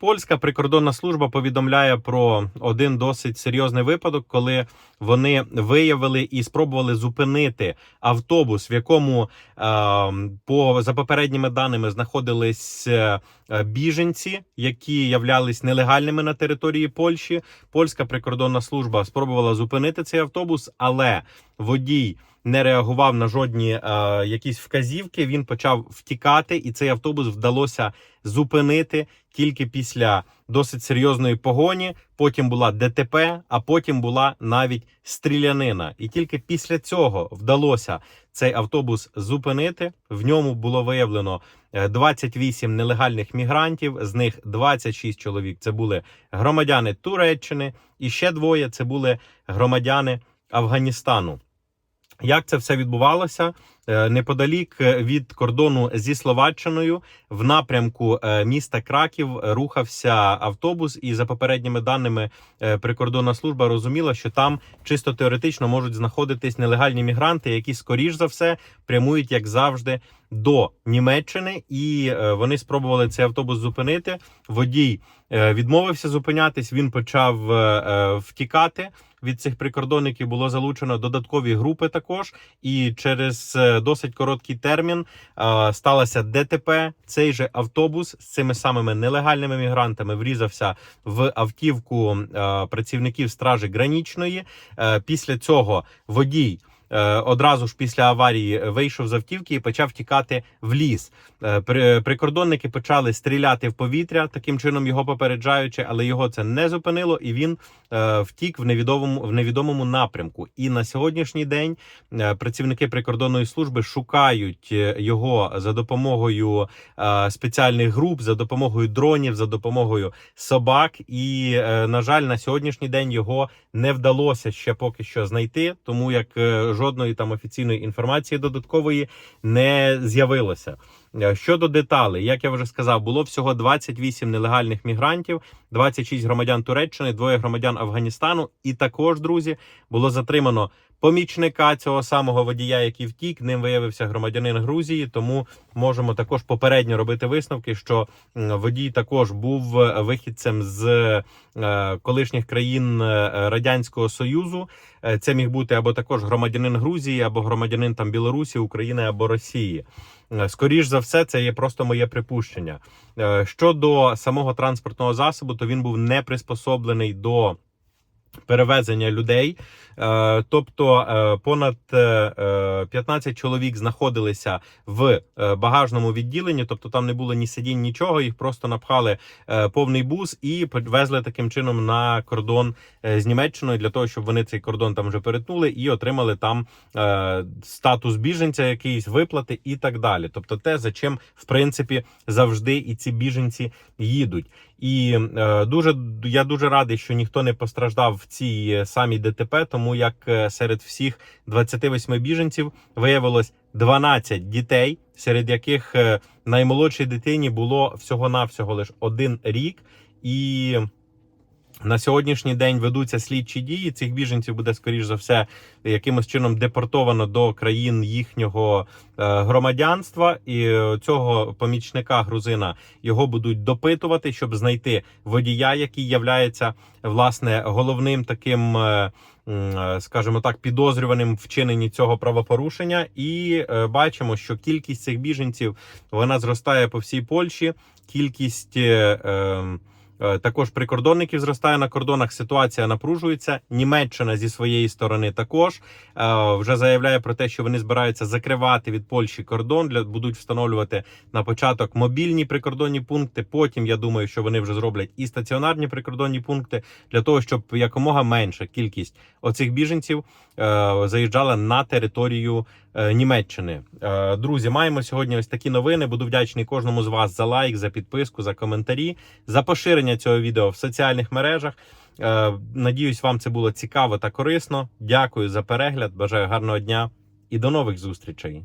Польська прикордонна служба повідомляє про один досить серйозний випадок, коли вони виявили і спробували зупинити автобус, в якому е, по за попередніми даними знаходились е, біженці, які являлись нелегальними на території Польщі. Польська прикордонна служба спробувала зупинити цей автобус, але водій не реагував на жодні е, якісь вказівки. Він почав втікати, і цей автобус вдалося зупинити тільки після досить серйозної погоні. Потім була ДТП, а потім була навіть стрілянина. І тільки після цього вдалося цей автобус зупинити. В ньому було виявлено е, 28 нелегальних мігрантів. З них 26 чоловік це були громадяни Туреччини, і ще двоє це були громадяни Афганістану. Як це все відбувалося Е, неподалік від кордону зі Словаччиною в напрямку е, міста Краків рухався автобус, і за попередніми даними е, прикордонна служба розуміла, що там чисто теоретично можуть знаходитись нелегальні мігранти, які скоріш за все прямують, як завжди, до Німеччини, і е, вони спробували цей автобус зупинити. Водій е, відмовився зупинятись. Він почав е, е, втікати. Від цих прикордонників було залучено додаткові групи також, і через досить короткий термін сталося ДТП. Цей же автобус з цими самими нелегальними мігрантами врізався в автівку працівників стражі гранічної. Е, Після цього водій. Е, Одразу ж після аварії вийшов з автівки і почав тікати в ліс. Е, при- Прикордонники почали стріляти в повітря, таким чином його попереджаючи, але його це не зупинило, і він е, втік в невідомому в невідомому напрямку. І на сьогоднішній день працівники прикордонної служби шукають його за допомогою спеціальних груп, за допомогою дронів, за допомогою собак. І на жаль, на сьогоднішній день його не вдалося ще поки що знайти, тому як жодної там офіційної інформації додаткової не з'явилося. Е, Щодо деталей, як я вже сказав, було всього 28 нелегальних мігрантів, 26 громадян Туреччини, двоє громадян Афганістану. І також, друзі, було затримано помічника цього самого водія, який втік. Ним виявився громадянин Грузії. Тому можемо також попередньо робити висновки, що водій також був вихідцем з е, колишніх країн е, Радянського Союзу. Е, Це міг бути або також громадянин Грузії, або громадянин там Білорусі, України або Росії. Скоріш за все, це є просто моє припущення. Щодо самого транспортного засобу, то він був не приспособлений до перевезення людей. Е, Тобто е, понад е, е, 15 чоловік знаходилися в багажному відділенні, тобто там не було ні сидінь, нічого. Їх просто напхали повний бус і везли таким чином на кордон з Німеччиною для того, щоб вони цей кордон там вже перетнули і отримали там статус біженця, якийсь виплати і так далі. Тобто, те, за чим в принципі завжди і ці біженці їдуть. І е, дуже я дуже радий, що ніхто не постраждав в цій е, самій ДТП, тому як е, серед всіх 28 біженців виявилось 12 дітей, серед яких наймолодшій дитині було всього навсього лише один рік і. На сьогоднішній день ведуться слідчі дії. Цих біженців буде скоріш за все якимось чином депортовано до країн їхнього е, громадянства. І е, цього помічника грузина його будуть допитувати, щоб знайти водія, який являється власне головним таким. е, Скажімо так, підозрюваним вчиненні цього правопорушення, і бачимо, що кількість цих біженців вона зростає по всій Польщі. Кількість е, е, Е, Також прикордонників зростає на кордонах. Ситуація напружується. Німеччина зі своєї сторони також е, вже заявляє про те, що вони збираються закривати від Польщі кордон. Для будуть встановлювати на початок мобільні прикордонні пункти. Потім я думаю, що вони вже зроблять і стаціонарні прикордонні пункти для того, щоб якомога менша кількість оцих біженців е, заїжджала на територію е, Німеччини. Е, Друзі, маємо сьогодні ось такі новини. Буду вдячний кожному з вас за лайк, за підписку, за коментарі, за поширення цього відео в соціальних мережах. Е, Надіюсь, вам це було цікаво та корисно. Дякую за перегляд. Бажаю гарного дня і до нових зустрічей.